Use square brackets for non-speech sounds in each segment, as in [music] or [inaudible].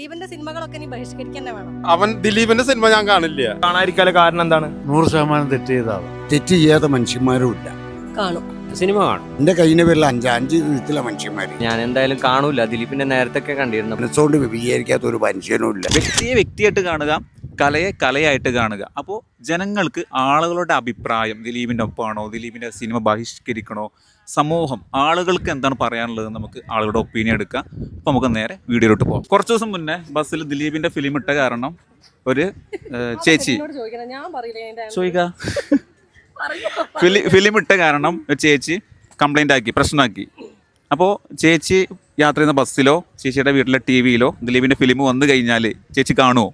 ദിലീപിന്റെ സിനിമകളൊക്കെ ഇനി ബഹിഷ്കരിക്കാൻ വേണം. അവൻ ദിലീപിന്റെ സിനിമ ഞാൻ കാണില്ല. കാണാതിരിക്കാനുള്ള കാരണം എന്താണ്? നൂറ് ശതമാനം തെറ്റ് ചെയ്താണ് തെറ്റ് ചെയ്യാത്ത മനുഷ്യന്മാരും ഇല്ല. കാണും. സിനിമ കാണും. എന്റെ കഴിഞ്ഞ പേരിൽ അഞ്ച് അഞ്ച് വിധത്തിലെ മനുഷ്യന്മാര്. ഞാൻ എന്തായാലും കാണൂല. ദിലീപിന്റെ നേരത്തെ കണ്ടിരുന്നു. മനസ്സുകൊണ്ട് വിപുലീകരിക്കാത്ത ഒരു മനുഷ്യനും ഇല്ല. വ്യക്തിയെ വ്യക്തിയായിട്ട് കാണുക കലയെ കലയായിട്ട് കാണുക. അപ്പോൾ ജനങ്ങൾക്ക് ആളുകളുടെ അഭിപ്രായം ദിലീപിന്റെ ഒപ്പമാണോ ദിലീപിന്റെ സിനിമ ബഹിഷ്കരിക്കണോ സമൂഹം ആളുകൾക്ക് എന്താണ് പറയാനുള്ളത് നമുക്ക് ആളുകളുടെ ഒപ്പീനിയൻ എടുക്കാം. അപ്പോൾ നമുക്ക് നേരെ വീഡിയോയിലോട്ട് പോകാം കുറച്ച് ദിവസം മുന്നേ ബസ്സിൽ ദിലീപിന്റെ ഫിലിം ഇട്ട കാരണം ഒരു ചേച്ചി ചോദിക്ക? [laughs] ഫിലി ഇട്ട കാരണം ഒരു ചേച്ചി കംപ്ലൈന്റ് ആക്കി പ്രശ്നമാക്കി. അപ്പോൾ ചേച്ചി യാത്ര ചെയ്യുന്ന ബസ്സിലോ ചേച്ചിയുടെ വീട്ടിലെ ടി വിയിലോ ദിലീപിന്റെ ഫിലിം വന്നു കഴിഞ്ഞാൽ ചേച്ചി കാണുമോ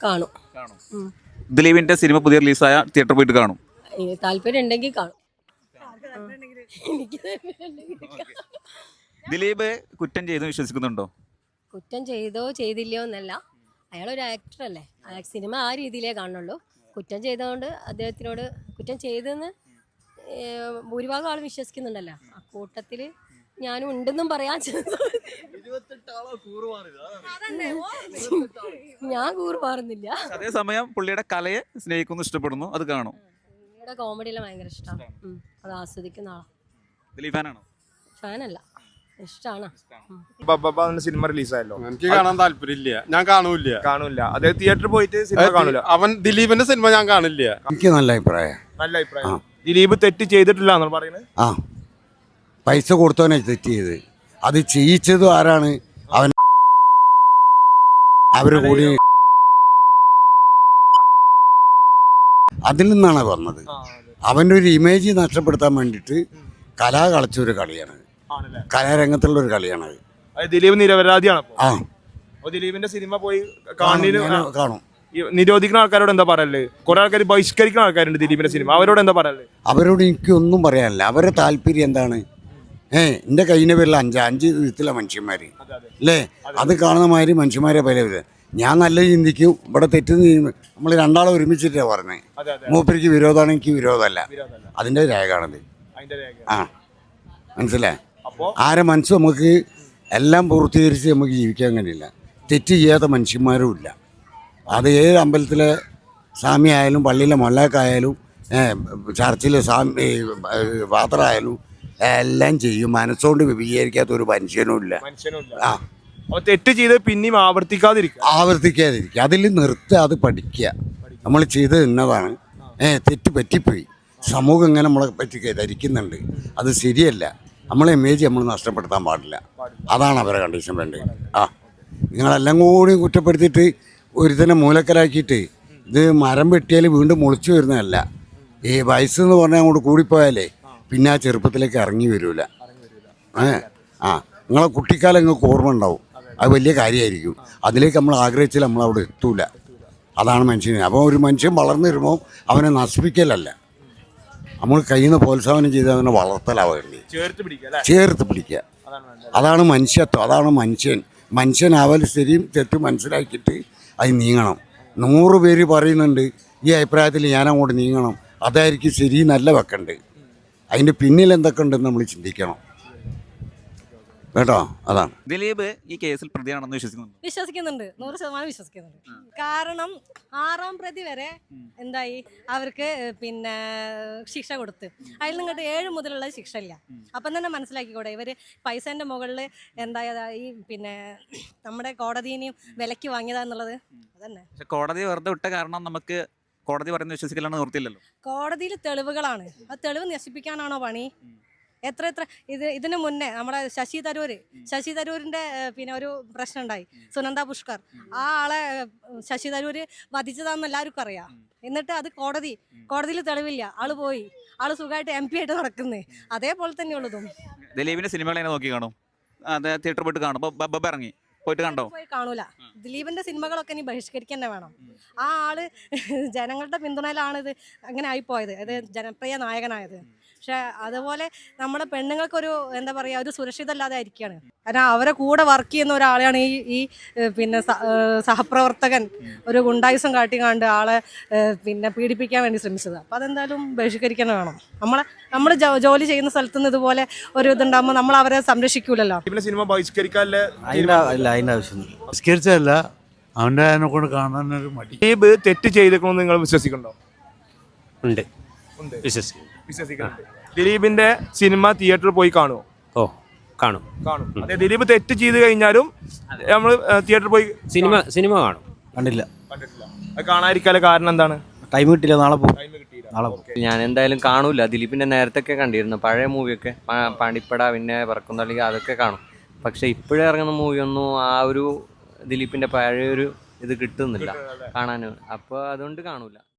കാണും. ദിലീപിന്റെ സിനിമ പുതിയ റിലീസായ തിയേറ്ററിൽ പോയിട്ട് കാണും. താല്പര്യം ഉണ്ടെങ്കിൽ കാണും. ദിലീപ് കുറ്റം ചെയ്തു വിശ്വസിക്കുന്നുണ്ടോ? കുറ്റം ചെയ്തോ ചെയ്തില്ലയോ എന്നല്ല. അയാൾ ഒരു ആക്ടർ അല്ലേ സിനിമ ആ രീതിയിലേ കാണുള്ളൂ കുറ്റം ചെയ്തതുകൊണ്ട് അദ്ദേഹത്തിനോട് കുറ്റം ചെയ്തെന്ന് ഭൂരിഭാഗം ആളും വിശ്വസിക്കുന്നുണ്ടല്ലോ. ആ കൂട്ടത്തിൽ ഞാനും ഉണ്ടെന്നും പറയാൻ ഞാൻ കൂറ് മാറുന്നില്ല അതേസമയം പുള്ളിയുടെ കലയെ സ്നേഹിക്കുന്നു ഇഷ്ടപ്പെടുന്നു അത് കാണും. ഇവിടെ കോമഡിയിലെ ഭയങ്കര ഇഷ്ടമാണ് അത് ആസ്വദിക്കുന്ന ആളാ. ദിലീപ് ഫാനാണോ? ഫാനല്ല. ഇഷ്ടമാണ് ബബ്ബ സിനിമ റിലീസായല്ലോ. എനിക്ക് കാണാൻ താല്പര്യമില്ല. ഞാൻ കാണൂല കാണൂല അതേ തിയേറ്ററിൽ പോയിട്ട് സിനിമ കാണൂല. അവൻ ദിലീപിന്റെ സിനിമ ഞാൻ കാണില്ല. എനിക്ക് നല്ല അഭിപ്രായം. നല്ല അഭിപ്രായം. ദിലീപ് തെറ്റ് ചെയ്തിട്ടില്ല എന്നാണ് പറയുന്നത്? ആ. പൈസ കൊടുത്തവനെ തെറ്റ് ചെയ്ത് അത് ചെയ്യിച്ചതും ആരാണ്? അവർ കൂടി അതിൽ നിന്നാണ് വന്നത്. അവന്റെ ഒരു ഇമേജ് നഷ്ടപ്പെടുത്താൻ വേണ്ടിയിട്ട് കലാ കളിച്ച ഒരു കളിയാണ്. കലാരംഗത്തുള്ള ഒരു കളിയാണ് ദിലീപ് നിരപരാധിയാണ് ആ. ദിലീപിന്റെ സിനിമ പോയി കാണും, നിരോധിക്കുന്ന ആൾക്കാരോട് എന്താ പറയല്ലേ കുറെ ആൾക്കാർ ബഹിഷ്കരിക്കുന്ന ആൾക്കാരുണ്ട് ദിലീപിന്റെ സിനിമ. അവരോട് എന്താ പറയല്ലേ അവരോട് എനിക്കൊന്നും പറയാനില്ല. അവരുടെ താല്പര്യം എന്താണ്? ഏ എന്റെ കയ്യിന്റെ പേരിൽ അഞ്ച് അഞ്ച് വിധത്തിലെ മനുഷ്യന്മാർ അല്ലേ? അത് കാണുന്ന മാതിരി മനുഷ്യന്മാരെ പല വിധം ഞാൻ നല്ല ചിന്തിക്കും. ഇവിടെ തെറ്റ് നമ്മൾ രണ്ടാളും ഒരുമിച്ചിട്ടാണ് പറഞ്ഞത് മൂപ്പരിക്ക് വിരോധമാണ് എനിക്ക് വിരോധമല്ല. അതിന്റെ രേഖയാണത് ആ മനസ്സിലായി? അപ്പോ? ആരെ മനസ്സ് നമുക്ക് എല്ലാം പൂർത്തീകരിച്ച് നമുക്ക് ജീവിക്കാൻ കഴിയില്ല. തെറ്റ് ചെയ്യാത്ത മനുഷ്യന്മാരും ഇല്ല. അത് ഏത് അമ്പലത്തിലെ സ്വാമി ആയാലും പള്ളിയിലെ മൊല്ലാക്കായാലും ചർച്ചിലെ സ്വാമി ഫാദർ ആയാലും എല്ലാം ചെയ്യും. മനസ്സുകൊണ്ട് വിപുലീകരിക്കാത്ത ഒരു മനുഷ്യനും ഇല്ല മനുഷ്യനുമില്ല. ആ. തെറ്റ് ചെയ്ത് പിന്നെയും ആവർത്തിക്കാതിരിക്കുക. ആവർത്തിക്കാതിരിക്കുക. അതിൽ നിർത്തുക അത് പഠിക്കുക. നമ്മൾ ചെയ്ത് ഇന്നതാണ് ഏ തെറ്റ് പറ്റിപ്പോയി. സമൂഹം ഇങ്ങനെ നമ്മളെ പറ്റി ധരിക്കുന്നുണ്ട്. അത് ശരിയല്ല. നമ്മളെ ഇമേജ് നമ്മൾ നഷ്ടപ്പെടുത്താൻ പാടില്ല. അതാണ് അവരെ കണ്ടീഷൻ വേണ്ടത്. ആ. നിങ്ങളെല്ലാം കൂടി കുറ്റപ്പെടുത്തിയിട്ട് ഒരുത്തനെ മൂലക്കരാക്കിയിട്ട് ഇത് മരം വെട്ടിയാൽ വീണ്ടും മുളിച്ചു വരുന്നതല്ല. ഈ വയസ്സെന്ന് പറഞ്ഞാൽ അങ്ങോട്ട് കൂടിപ്പോയാലേ പിന്നെ ആ ചെറുപ്പത്തിലേക്ക് ഇറങ്ങി വരില്ല ഏ? ആ നിങ്ങളെ കുട്ടിക്കാലം നിങ്ങൾക്ക് ഓർമ്മ ഉണ്ടാവും. അത് വലിയ കാര്യമായിരിക്കും അതിലേക്ക് നമ്മൾ ആഗ്രഹിച്ചാൽ നമ്മൾ അവിടെ എത്തൂല. അതാണ് മനുഷ്യന്. അപ്പോൾ ഒരു മനുഷ്യൻ വളർന്നു വരുമ്പോൾ അവനെ നശിപ്പിക്കലല്ല. നമ്മൾ കയ്യിൽ നിന്ന് പ്രോത്സാഹനം ചെയ്ത് അവനെ വളർത്തലാവേണ്ടി ചേർത്ത് പിടിക്കുക അല്ലെ? ചേർത്ത് പിടിക്കുക. അതാണ് വേണ്ടത്. അതാണ് മനുഷ്യത്വം. അതാണ് മനുഷ്യൻ. മനുഷ്യനാവൽ ശരിയും തെറ്റും മനസ്സിലാക്കിയിട്ട് അത് നീങ്ങണം. നൂറ് പേര് പറയുന്നുണ്ട് ഈ അഭിപ്രായത്തിൽ ഞാൻ അങ്ങോട്ട് നീങ്ങണം. അതായിരിക്കും ശരി നല്ല വെക്കണ്ട് അതിന്റെ പിന്നിൽ എന്തൊക്കെ ഉണ്ടെന്ന് നമ്മൾ ചിന്തിക്കണം. കേട്ടോ? അതാണ്. ദിലീപ് ഈ കേസിൽ പ്രതിയാണെന്ന് വിശ്വസിക്കുന്നു വിശ്വസിക്കുന്നുണ്ട്. നൂറ് ശതമാനം വിശ്വസിക്കുന്നുണ്ട്. കാരണം ആറാം പ്രതി വരെ എന്തായി? അവർക്ക് പിന്നെ ശിക്ഷ കൊടുത്ത്. അതിൽ നിന്നിട്ട് ഏഴ് മുതലുള്ള ശിക്ഷ ഇല്ല. അപ്പം തന്നെ മനസ്സിലാക്കിക്കൂടെ ഇവർ പൈസേന്റെ മുകളിൽ എന്താ ഈ പിന്നെ നമ്മുടെ കോടതിനെയും വിലക്ക് വാങ്ങിയതാന്നുള്ളത്? അതന്നെ. കോടതി വെറുതെ വിട്ട കാരണം നമുക്ക് കോടതി പറയുന്നത് വിശ്വസിക്കലാണ് നിർത്തിയില്ലല്ലോ കോടതിയിൽ തെളിവുകളാണ്. ആ തെളിവ് നശിപ്പിക്കാനാണോ പണി? എത്ര എത്ര? ഇത് ഇതിനു മുന്നേ നമ്മുടെ ശശി തരൂര് ശശി തരൂരിന്റെ പിന്നെ ഒരു പ്രശ്നം ഉണ്ടായി. സുനന്ദ പുഷ്കർ. ആ ആളെ ശശി തരൂര് വധിച്ചതാന്ന് എല്ലാവർക്കും അറിയാം. എന്നിട്ട് അത് കോടതി കോടതിയിൽ തെളിവില്ല. ആൾ പോയി. ആൾ സുഖമായിട്ട് എം പി ആയിട്ട് നടക്കുന്നേ. അതേപോലെ തന്നെയുള്ളതും. ദിലീപിന്റെ സിനിമകൾ നോക്കി കാണും? തിയേറ്റർ പോയിട്ട് കാണും. ഇറങ്ങി. പോയിട്ട് കണ്ടോ? പോയി കാണൂല. ദിലീപിന്റെ സിനിമകളൊക്കെ ഇനി ബഹിഷ്കരിക്കാൻ തന്നെ വേണം. ആ ആൾ ജനങ്ങളുടെ പിന്തുണയിലാണ് ഇത് അങ്ങനെ ആയിപ്പോയത് അത് ജനപ്രിയ നായകനായത്. പക്ഷെ അതുപോലെ നമ്മുടെ പെണ്ണുങ്ങൾക്കൊരു എന്താ പറയുക ഒരു സുരക്ഷിതമല്ലാതെ ആയിരിക്കുകയാണ് കാരണം അവരെ കൂടെ വർക്ക് ചെയ്യുന്ന ഒരാളെയാണ് ഈ ഈ പിന്നെ സഹപ്രവർത്തകൻ ഒരു ഗുണ്ടായുസം കാട്ടിക്കാണ്ട് ആളെ പിന്നെ പീഡിപ്പിക്കാൻ വേണ്ടി ശ്രമിച്ചത്. അപ്പം അതെന്തായാലും ബഹിഷ്കരിക്കാൻ വേണം. നമ്മളെ നമ്മൾ ജോലി ചെയ്യുന്ന സ്ഥലത്ത് നിന്ന് ഇതുപോലെ ഒരു ഇതുണ്ടാകുമ്പോൾ നമ്മൾ അവരെ സംരക്ഷിക്കൂലല്ലോ. സിനിമ ബഹിഷ്കരിക്കാനുള്ള അതിന്റെ അവന്റെ അതിനെ കൊണ്ട് കാണാനൊരു മടി. തെറ്റ് ചെയ്തേക്കണമെന്ന് നിങ്ങൾ വിശ്വസിക്കുന്നുണ്ടോ? ഉണ്ട്. വിശ്വസിക്കുന്നു. വിശ്വസിക്കും വിശ്വസിക്കുന്നുണ്ട്. ദിലീപിന്റെ സിനിമ തിയേറ്ററിൽ പോയി കാണുമോ ഓ കാണും. കാണും. അതെ ദിലീപ് തെറ്റ് ചെയ്ത് കഴിഞ്ഞാലും നമ്മൾ തിയേറ്ററിൽ പോയി സിനിമ സിനിമ കാണും. കണ്ടില്ല. കണ്ടിട്ടില്ല. അത് കാണാതിരിക്കാനുള്ള കാരണം എന്താണ്? ടൈം കിട്ടില്ല നാളെ പോകും. ടൈം കിട്ടിയില്ല. നാളെ പോകും. ഞാൻ എന്തായാലും കാണൂല. ദിലീപിന്റെ നേരത്തൊക്കെ കണ്ടിരുന്നു. പഴയ മൂവിയൊക്കെ പാണ്ടിപ്പട പിന്നെ പറക്കുന്നള്ളി അതൊക്കെ കാണും. പക്ഷെ ഇപ്പോഴും ഇറങ്ങുന്ന മൂവിയൊന്നും ആ ഒരു ദിലീപിന്റെ പഴയൊരു ഇത് കിട്ടുന്നില്ല. കാണാൻ അപ്പോൾ അതുകൊണ്ട് കാണൂല.